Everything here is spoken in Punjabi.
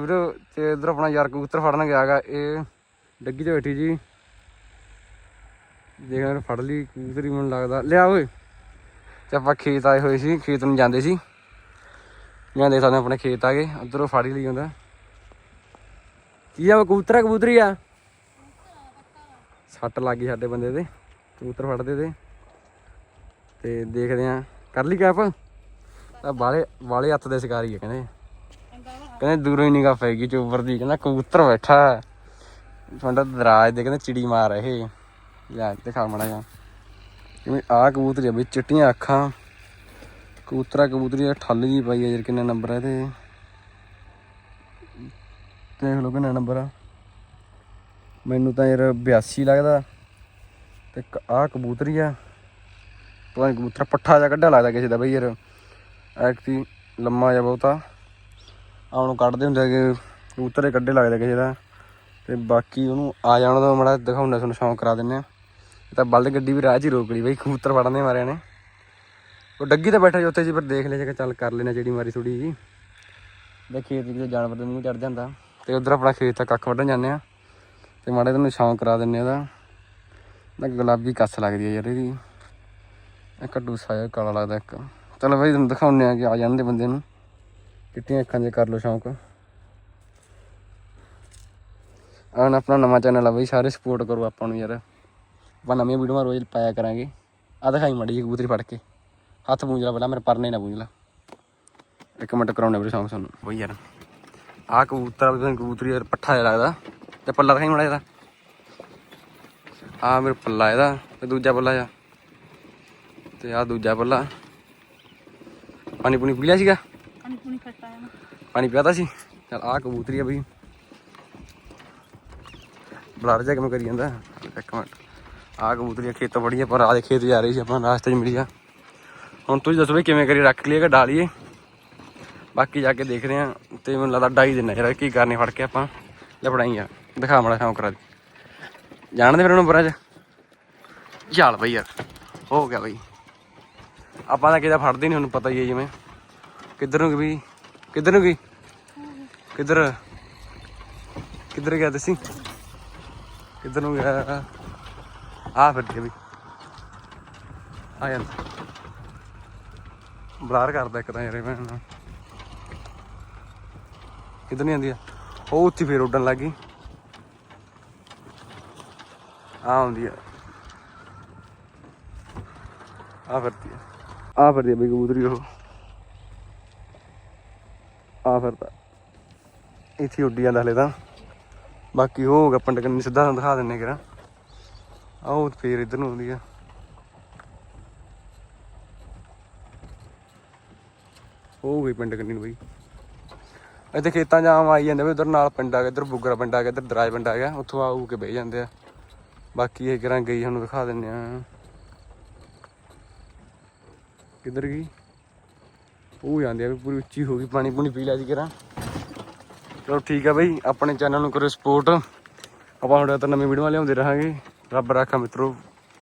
ਵੀਰੋ, ਤੇ ਇਧਰ ਆਪਣਾ ਯਾਰ ਕਬੂਤਰ ਫੜਨ ਗਿਆ ਗਾ ਇਹ ਡੱਗੀ ਤੇ ਬੈਠੀ ਜੀ। ਦੇਖਾਂ ਫੜ ਲਈ ਕਬੂਤਰੀ ਮੈਨੂੰ ਲੱਗਦਾ। ਲਿਆ ਓਏ। ਤੇ ਆਪਾਂ ਖੇਤ ਆਏ ਹੋਏ ਸੀ, ਖੇਤ ਨੂੰ ਜਾਂਦੇ ਸੀ। ਜਾਂ ਦੇਖ ਸਕਦੇ ਆਪਣੇ ਖੇਤ ਆ ਗਏ, ਉਧਰੋਂ ਫੜ ਹੀ ਲਈ ਹੁੰਦਾ ਕੀ ਆ, ਉਹ ਕਬੂਤਰ ਕਬੂਤਰੀ ਆ? ਸੱਟ ਲੱਗ ਗਈ ਸਾਡੇ ਬੰਦੇ ਦੇ ਕਬੂਤਰ ਫੜਦੇ ਤੇ। ਤੇ ਦੇਖਦੇ ਆ ਕਰ ਲਈ ਕੈਪ? ਤਾਂ ਬਾਲੇ ਬਾਲੇ ਹੱਥ ਦੇ ਸ਼ਿਕਾਰੀ ਆ ਕਹਿੰਦੇ। ਕਹਿੰਦੇ ਦੂਰੋਂ ਹੀ ਨਿਗਾਹ ਪੈ ਗਈ ਚੋਬਰ ਦੀ, ਕਹਿੰਦਾ ਕਬੂਤਰ ਬੈਠਾ ਤੁਹਾਡਾ ਦਰਾਜ ਦੇ, ਕਹਿੰਦੇ ਚਿੜੀ ਮਾਰ ਇਹ। ਲੈ, ਦਿਖਾ ਮੜਾ ਜਾ ਜਿਵੇਂ ਆ ਕਬੂਤਰ ਆ ਬਈ ਚਿੱਟੀਆਂ ਅੱਖਾਂ। ਕਬੂਤਰਾ ਕਬੂਤਰੀ ਦਾ ਠੱਲ ਜੀ ਪਾਈ ਆ, ਯਾਰ ਕਿੰਨਾ ਨੰਬਰ ਆ ਇਹਦੇ। ਦੇਖ ਲਓ ਕਿੰਨਾ ਨੰਬਰ ਆ। ਮੈਨੂੰ ਤਾਂ ਯਾਰ 82 ਲੱਗਦਾ। ਤੇ ਆ ਕਬੂਤਰੀ ਆ। ਪਤਾ ਨੀ ਕਬੂਤਰ ਪੱਠਾ ਜਿਹਾ ਕੱਢਿਆ ਲੱਗਦਾ ਕਿਸੇ ਦਾ ਬਈ ਯਾਰ। ਐਕਟੀ ਲੰਮਾ ਜਿਹਾ ਬਹੁਤਾ। ਆਉਣ ਕੱਢਦੇ ਹੁੰਦੇ ਕਿ ਕਬੂਤਰ ਕੱਢੇ ਲੱਗਦੇ ਕਿਸੇ ਦਾ। ਤੇ ਬਾਕੀ ਉਹਨੂੰ ਆ ਜਾਣ ਦਾ ਮੜਾ ਦਿਖਾਉਣਾ ਤੁਹਾਨੂੰ ਸ਼ੌਂਕ ਕਰਾ ਦਿੰਨੇ ਆ ਤਾਂ ਬਲਦ ਗੱਡੀ ਵੀ ਰਾਹ 'ਚ ਹੀ ਰੋਕ ਲਈ ਬਈ, ਕਬੂਤਰ ਫੜਨ ਦੇ ਮਾਰਿਆ ਨੇ। ਉਹ ਡੱਗੀ ਤੇ ਬੈਠਾ ਸੀ ਉੱਥੇ ਜੀ, ਪਰ ਦੇਖ ਲਿਆ ਜੇ ਚੱਲ ਕਰ ਲੈਣਾ ਜਿਹੜੀ ਮਾਰੀ ਥੋੜੀ ਜੀ ਦੇ ਖੇਤ ਵਿੱਚ ਜਾਨਵਰ ਦੇ ਮੂੰਹ ਚੜ ਜਾਂਦਾ। ਤੇ ਉਧਰ ਆਪਣਾ ਖੇਤ ਦਾ ਕੱਖ ਵੱਢਣ ਜਾਂਦੇ ਆ। ਤੇ ਮਾੜੇ ਤੁਹਾਨੂੰ ਸ਼ੌਂਕ ਕਰਾ ਦਿੰਨੇ ਆ ਉਹਦਾ। ਨਾ ਗੁਲਾਬੀ ਕੱਸ ਲੱਗਦੀ ਹੈ ਯਾਰ ਇਹਦੀ। ਇਹ ਕੱਡੂ ਸਾਇਆ ਕਾਲਾ ਲੱਗਦਾ ਇੱਕ। ਚਲੋ ਬਈ ਤੁਹਾਨੂੰ ਦਿਖਾਉਂਦੇ ਆ ਕਿ ਆ ਜਾਂਦੇ ਬੰਦੇ ਨੂੰ। ਕਿੱਟੀਆਂ ਅੱਖਾਂ 'ਚ ਕਰ ਲਓ ਸ਼ੌਂਕ। ਆਣ ਆਪਣਾ ਨਵਾਂ ਚੈਨਲ ਆ ਬਈ ਸਾਰੇ ਸਪੋਰਟ ਕਰੋ ਆਪਾਂ ਨੂੰ ਯਾਰ। ਆਪਾਂ ਨਵੀਆਂ ਵੀਡੀਓਆਂ ਰੋਜ਼ ਪਾਇਆ ਕਰਾਂਗੇ। ਆ ਦਿਖਾਈ ਮੜੀ ਜੀ ਕਬੂਤਰੀ ਫੜ ਕੇ। ਹੱਥ ਪੂੰਝ ਲਾ ਪਹਿਲਾਂ ਮੇਰੇ ਪਰਨੇ ਨਾ ਪੂੰਝ ਲਾ। ਇੱਕ ਮਿੰਟ ਕਰਾਉਣੇ ਵੀਰੇ ਸ਼ੌਂਕ ਸਾਨੂੰ। ਬਈ ਯਾਰ ਆ ਕਬੂਤਰ ਆ ਵੀ ਕਬੂਤਰੀ ਯਾਰ ਪੱਠਾ ਜਿਹਾ ਲੱਗਦਾ। ਤੇ ਪੱਲਾ ਦਿਖਾਈ ਮੜਾ ਇਹਦਾ। ਆ ਮੇਰੇ ਪੱਲਾ ਇਹਦਾ ਤੇ ਦੂਜਾ ਪੱਲਾ ਆ ਤੇ ਆ ਦੂਜਾ ਪੱਲਾ। ਪਾਣੀ ਪੂਣੀ ਪੀ ਲਿਆ ਸੀਗਾ? ਪਾਣੀ ਪੂਣੀ ਪਾਣੀ ਪਿਆਦਾ ਸੀ। ਚਲ ਆਹ ਕਬੂਤਰੀ ਆ ਬਈ। ਬਲਰ ਜਾ ਕਿਵੇਂ ਕਰੀ ਜਾਂਦਾ। ਇੱਕ ਮਿੰਟ। ਆ ਕਬੂਤਰੀ ਖੇਤ ਖੇਤੋਂ ਫੜੀ ਆ, ਪਰ ਆ ਦੇ ਖੇਤ ਜਾ ਰਹੀ ਸੀ ਆਪਾਂ ਰਾਸਤੇ 'ਚ ਮਿਲੀ ਆ। ਹੁਣ ਤੁਸੀਂ ਦੱਸੋ ਵੀ ਕਿਵੇਂ ਕਰੀ, ਰੱਖ ਲਈਏ ਕਿ ਡਾਲੀਏ ਬਾਕੀ ਜਾ ਕੇ ਦੇਖਦੇ ਆ, ਤੇ ਮੈਨੂੰ ਲੱਗਦਾ ਡਾਈ ਦਿੰਨਾ ਯਾਰ, ਕੀ ਕਰਨੇ ਫੜ ਕੇ ਆਪਾਂ। ਲੈ ਫੜਾਈ ਆ। ਦਿਖਾ ਮੜਾ ਸ਼ੌਂਕ ਕਰਾ ਦੀ। ਜਾਣਦੇ ਫਿਰ ਉਹਨੂੰ ਬਰਾਂ 'ਚ ਚੱਲ ਬਈ ਯਾਰ, ਹੋ ਗਿਆ ਬਈ। ਆਪਾਂ ਤਾਂ ਕਿਤੇ ਫੜਦੇ ਨਹੀਂ ਹੁਣ ਪਤਾ ਹੀ ਹੈ ਜਿਵੇਂ। ਕਿੱਧਰ ਨੂੰ ਵੀ ਕਿੱਧਰ ਨੂੰ ਗਈ? ਕਿੱਧਰ? ਕਿੱਧਰ ਗਿਆ ਤੁਸੀਂ? ਕਿੱਧਰ ਨੂੰ ਗਿਆ? ਆ ਫਿਰ ਕੇ ਵੀ। ਆ ਜਾਂਦਾ। ਬਲਾਰ ਕਰਦਾ ਇੱਕ ਤਾਂ ਯਾਰ ਇਹ ਕਿੱਧਰ ਨਹੀਂ ਆਂਦੀ ਆ? ਉਹ ਉੱਥੇ ਫੇਰ ਉੱਡਣ ਲੱਗੀ ਆ ਆਉਂਦੀ ਆ। ਆ ਫਿਰਦੀ ਆ। ਆ ਫਿਰਦੀ ਆ ਬਈ ਕਬੂਤਰੀ ਉਹ। ਆ ਫਿਰਦਾ। ਇੱਥੇ ਹੀ ਉੱਡੀ ਜਾਂਦਾ ਹਲੇ ਤਾਂ। ਬਾਕੀ ਉਹ ਹੋ ਗਿਆ ਪਿੰਡ ਕੰਨੀ ਸਿੱਧਾ ਤੁਹਾਨੂੰ ਦਿਖਾ ਦਿੰਨੇ ਕਿਰਾ ਆਹ ਫੇਰ ਇੱਧਰ ਨੂੰ ਆਉਂਦੀ ਆ। ਹੋ ਗਈ ਪਿੰਡ ਕੰਨੀ ਨੂੰ ਬਈ। ਇੱਥੇ ਖੇਤਾਂ 'ਚ ਆਈ ਜਾਂਦੇ ਵੀ ਉਧਰ ਨਾਲ ਪਿੰਡ ਆ ਗਿਆ, ਇੱਧਰ ਬੁੱਗਰਾ ਪਿੰਡ ਆ ਗਿਆ, ਇੱਧਰ ਦਰਾਜ ਪਿੰਡ ਆ ਗਿਆ, ਉੱਥੋਂ ਆਊ ਕੇ ਬਹਿ ਜਾਂਦੇ ਆ। ਬਾਕੀ ਇਹ ਕਿਰਾਂ ਗਈ ਤੁਹਾਨੂੰ ਦਿਖਾ ਦਿੰਨੇ ਆ। ਕਿੱਧਰ ਗਈ? ਉਹ ਜਾਂਦੇ ਆ ਵੀ ਪੂਰੀ ਉੱਚੀ ਹੋ ਗਈ, ਪਾਣੀ ਪੂਣੀ ਪੀ ਲਿਆ ਜੀ ਕਿਰਾਂ। ਚਲੋ ਠੀਕ ਆ ਬਈ, ਆਪਣੇ ਚੈਨਲ ਨੂੰ ਕਰੋ ਸਪੋਰਟ ਆਪਾਂ ਤੁਹਾਡੇ ਤੋਂ ਨਵੀਂ ਵੀਡੀਓ ਲਿਆਉਂਦੇ ਰਹਾਂਗੇ। ਰੱਬ ਰਾਖਾ ਮਿੱਤਰੋ।